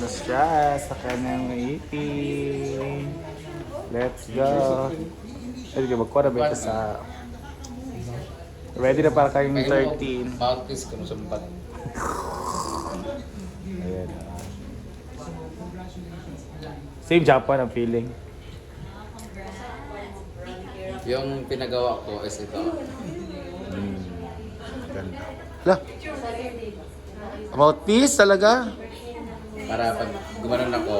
na siya sa kanyang meeting. Let's go. Pwede ka magkuha na ba ito sa... Ready na para kayong 13. Bautis ko nung sumpat. Ayan. Same Japan ang feeling. Yung pinagawa ko is ito. Hmm. Ganda. Lah. About peace talaga. Para pag gumanon ako,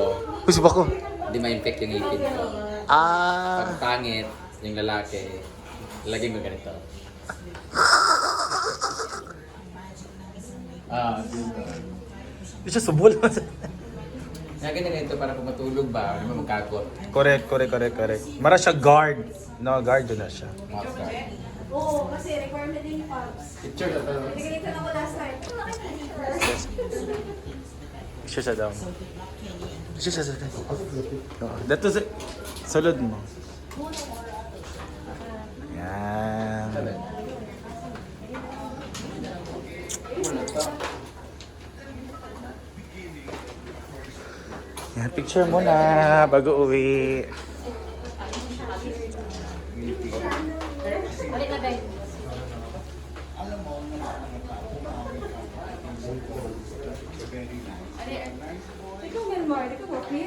Kusip ako. hindi ma-infect yung ngipin ko. Ah. Pag pangit, yung lalaki, lagyan ko ganito. Ah, dito. Hindi siya subol. Lagyan na ganito para pag matulog ba, hindi mo magkakot. correct, correct, correct, correct. Mara siya guard. No, guard doon na siya. Ka. Oo, kasi requirement din yung Pops. Picture na to. Nagalitan ako last time. Ano nakita Siya siya daw. Siya siya siya. Oo. Dito sa... Sulod mo. Yan. Yan, picture mo na bago uwi. Balik na guys. Ikaw, Melmar. Ikaw, okay?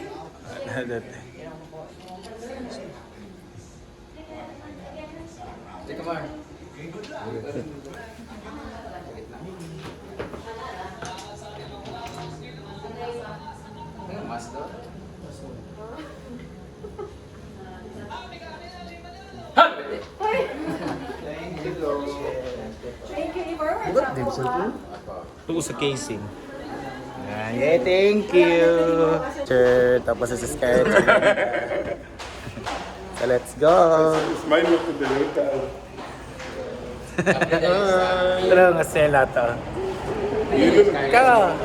Sige, Mar. Ano, mas daw? Ha! Pwede. Thank you. I-forward sa ako, ha? Ako. Tuko sa casing. Yan. Yay, thank you. Sure, tapos sa skirt. so, let's go. Smile mo to the. Ito lang ang sela to. Ka.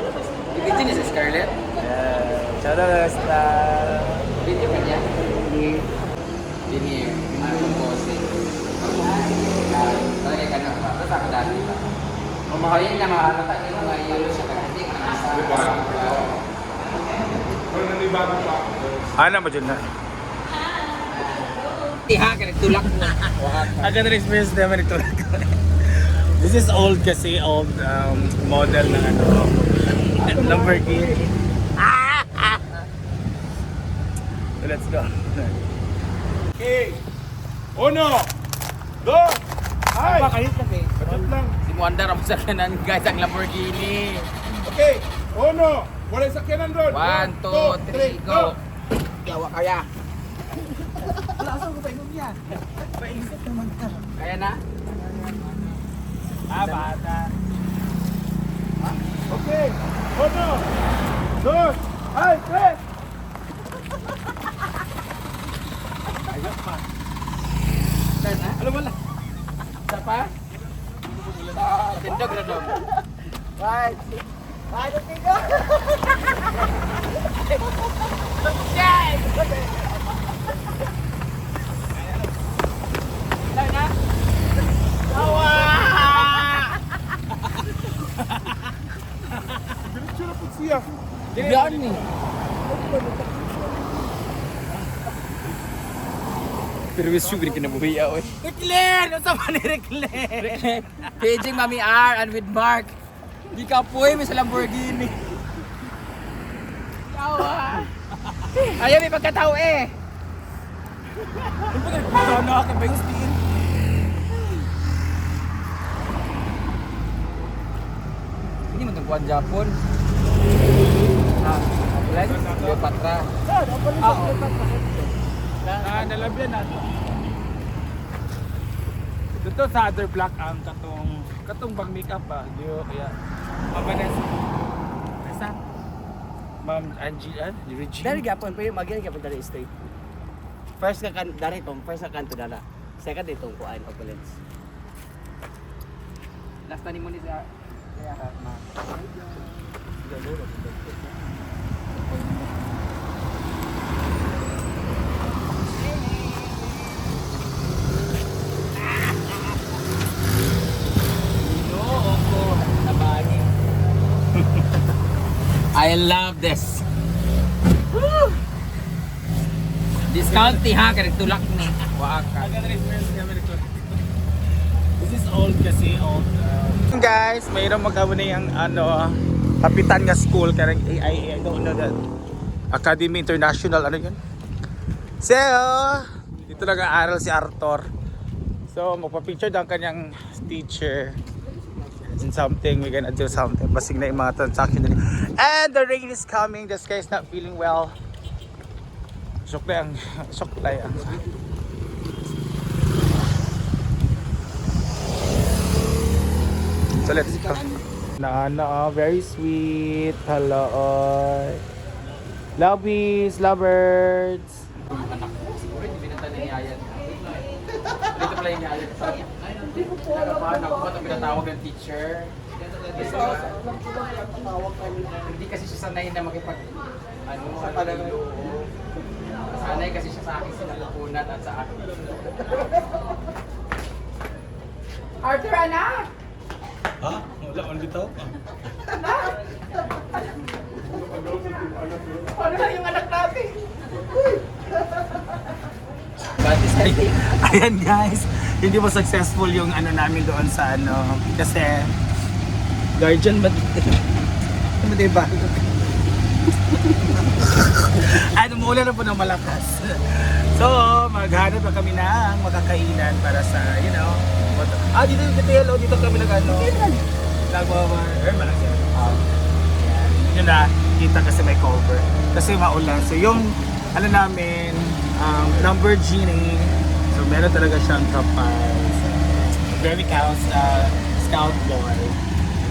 Ibigin niya si Scarlett. Yan. Ciao na, basta. Video ka niya. Veneer. Ano composing. Talaga ka na ba? Basta ako dati ba? Ayun na makakata tayo mga yelo siya Ano ba dyan na? Iha ka nagtulak mo. Agad na experience naman ito. This is old kasi, old um, model ng ano, Lamborghini. So, let's go. Okay. Uno. Dos. Ay. Bakit kasi? Batot lang. Si Muanda Ramos sa kanan guys ang Lamborghini. Okay. Uno. Wala sakyanan doon. One, two, three, go. Yawa kaya. Kaya na? Ah, bata. Okay. Uno. Dos. Ay, tres. Kaya na? Alam mo lang. Isa pa? Tindog na dog. Right. Kaya na? Diretso na po siya. Yan ni. Pero wis sugar kinabuhi oy. Declare! Nasa man ni Declare? Paging Mami R and with Mark. Di ka puy, may sa Lamborghini. Yawa. Ayaw, may pagkatao eh. Ano ba yung stiin? Hindi mo tungkuan Japon. Ah, ulan? Cleopatra. Ah, nalabyan na to. Dito sa other block ang katong katong bang makeup ba? Diyo kaya mabanas. Asa? Ma'am Angie, ah, Regine. Dari gapon pero magyan gapon dari straight. First ka kan dari tong first ka kanto dala. Second itong kuan opulence. Last na ni mo ni sa... Kaya ka, ma. I love this. Woo! Discount ha, kaya tulak ni. Waka. This is old kasi, old. Uh... Guys, mayroong magkabunay ang ano, kapitan nga school, kaya AIA, I don't know that. Academy International, ano yun? So, dito nag-aaral si Arthur. So, magpa-picture daw ang kanyang teacher. And something, we're gonna do something. Basig na yung mga transaction nila. And the rain is coming. This guy is not feeling well. Shock lang. Shock lang. So let's go. Na na, very sweet. Hello. Lovies, lovebirds. Anak ko, siguro ni Yaya. Dito pala yung Yaya. Nakapahan ako ba't ang pinatawag ng teacher? Hindi kasi siya sanay na makipag ano, ano, Sanay kasi siya sa akin sinalupunan at sa akin. Arthur, anak! Ha? Wala, on bitaw pa. Ano na yung anak natin? Ayan guys, hindi mo successful yung ano namin doon sa ano. Kasi, guardian ba? Ano ba ba? ano, umulan na po ng malakas. So, maghanap na kami ng makakainan para sa, you know, what- ah, dito yung detail, oh, dito kami nag ano, nagwawa, eh, malaki. Um, yun na, kita kasi may cover. Kasi maulan. So yung, ano namin, um, Lamborghini. So meron talaga siyang kapal. Very counts, uh, scout boy.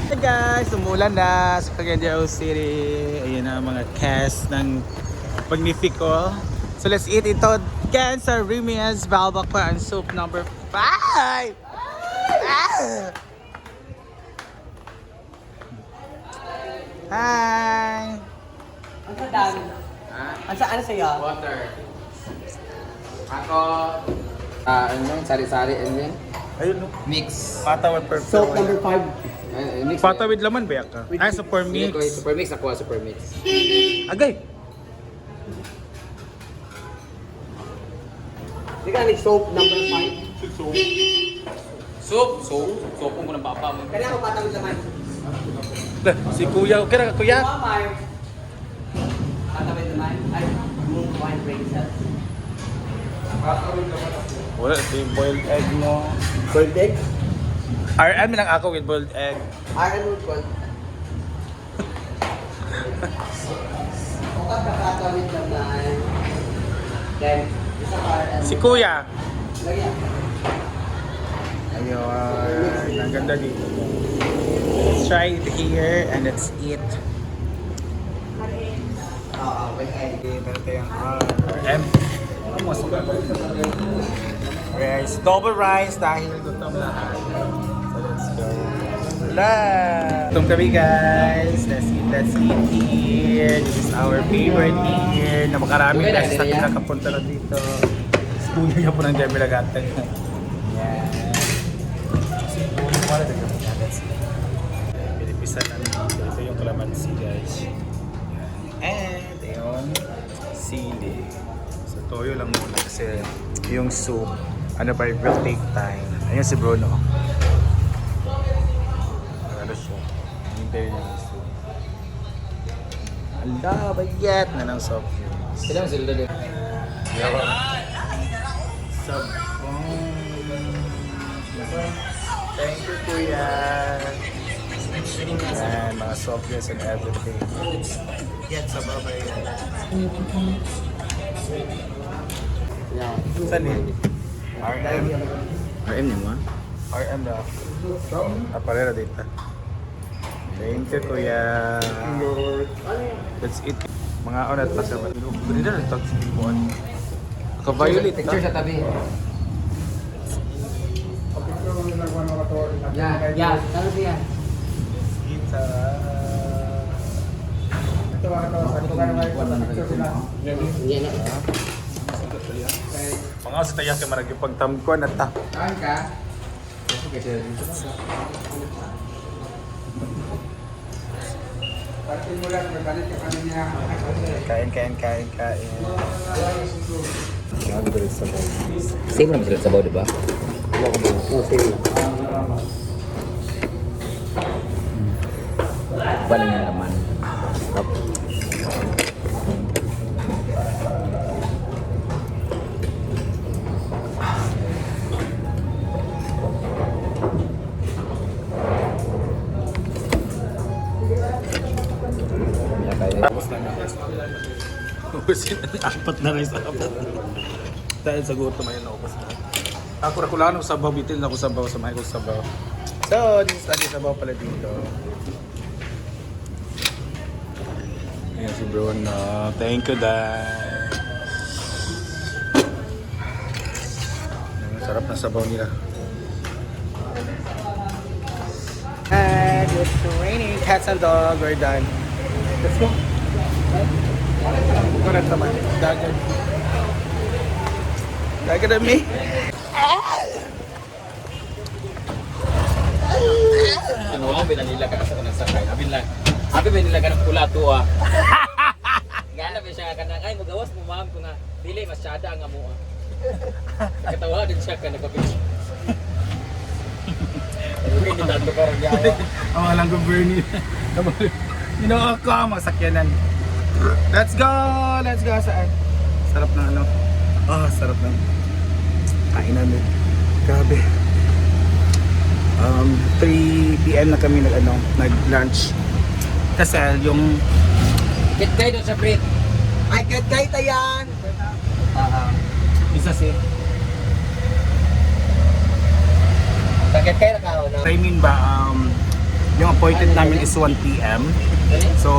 Hey guys, umulan na sa Cagayan City. Ayan na mga cast ng Magnifico. So let's eat ito. Again sa Rimias Balbacla and soup number 5. Ah! Hi! Ang sa dami. Ha? Ang sa ano sa'yo? Water. Ako, ah, ano yun? Sari-sari, ano yun? Ayun no. Mix. Pata with perfect. Soap number 5. Ay, ay, mix. Pata with laman ba ka? Ay, super Hindi mix. ko yung super mix, ako super mix. Agay! Hindi ka nag soap number 5. Soup, soup. Soup ko ng papa mo. Kaya ako patawid naman. Si Kuya, okay na Kuya? Mamay. Patawid naman. Ay, moon wine braces. Wala, si boiled egg mo. Gold egg? RM lang ako with boiled egg. Iron wood gold. Kapag kakatawid naman. Then, isa pa RM. Si Kuya. Lagyan. Ayun, ang ganda dito. Let's try it here and let's eat. Oo, with egg. Okay, meron tayong RM. Rice, double rice dahil gutom lahat. So let's go. Wala! Gutom kami guys. Let's eat, let's eat here. This is our favorite here. Na makarami Okay, guys lagyan sa na yan. nakapunta na dito. Studio niya po ng Demi Lagatan. Po, wala na dito. Ito yung calamansi guys. And ayun, sili. Toyo lang muna kasi yung soup, ano pa, it will take time. Ayun si Bruno. Ano siya? Hintay niya yung soup. Ala, bayat na ng soft drinks. Mo sila din. Yawa. Sabong. Thank you, Kuya. Yan, mga soft drinks and everything. Yan, sa baba yan. Saan yun? RM. RM niyo mo? RM na. Ah, parera dito. Thank you, Kuya. Let's eat. Mga onat pa sa Hindi na ito. Ka-violet Picture sa tabi. Yan, yan. Ano siya? Kita. Yan na. Mga sa tayo kay marag yung pagtamkuan at ta. Kain ka? Okay, sila dito. Kain, kain, kain, kain. Same naman sila sa baw, di ba? Walang yung laman. Tapos apat na sa apat. Dahil sa gutom ayun naubos na. Ako ra kulang ng sabaw bitin ako sabaw sa ko sabaw. So, this is adi sabaw pala dito. Ayan si Bruno. Thank you, Dad. Ang sarap na sabaw nila. And it's raining. Cats and dog, we're done. Let's go. Correct naman. Dagat. Dagat na me. Ano ako, binanila ka sa kanang sakay. Abin lang. Abi binila ka ng pula to ah. Gana ba siya ka na, ay magawas mo ma'am ko nga. Dili, masyada ang amo ah. Katawa din siya ka nagpapit. Okay, hindi tato ka rin yawa. Ang alam ko, Bernie. you know, ako ang masakyanan. Let's go! Let's go! Saan? Sarap ng ano. Ah, sarap ng kainan mo. Grabe. Um, 3 p.m. na kami nag ano, nag-lunch. Kasi yung Kit kayo doon sa Brit. Ay, kay tayan! Ah, isa si Sakit kayo na kao na. I mean ba, um, yung appointed namin is 1 p.m. So,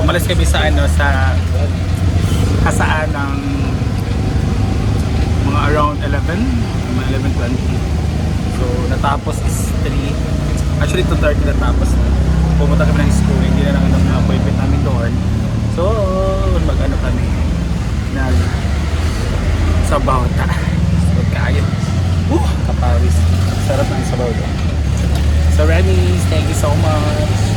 umalis kami sa ano, sa kasaan ng mga around 11, mga 11.20. So, natapos is 3. Actually, 2.30 natapos. Pumunta kami ng school, hindi na lang ano, ang appointment namin doon. So, mag-ano kami, nag sabaw ta. So, kayo. Uh, kapawis. Sarap ng sabaw doon. So, Remy, thank you so much.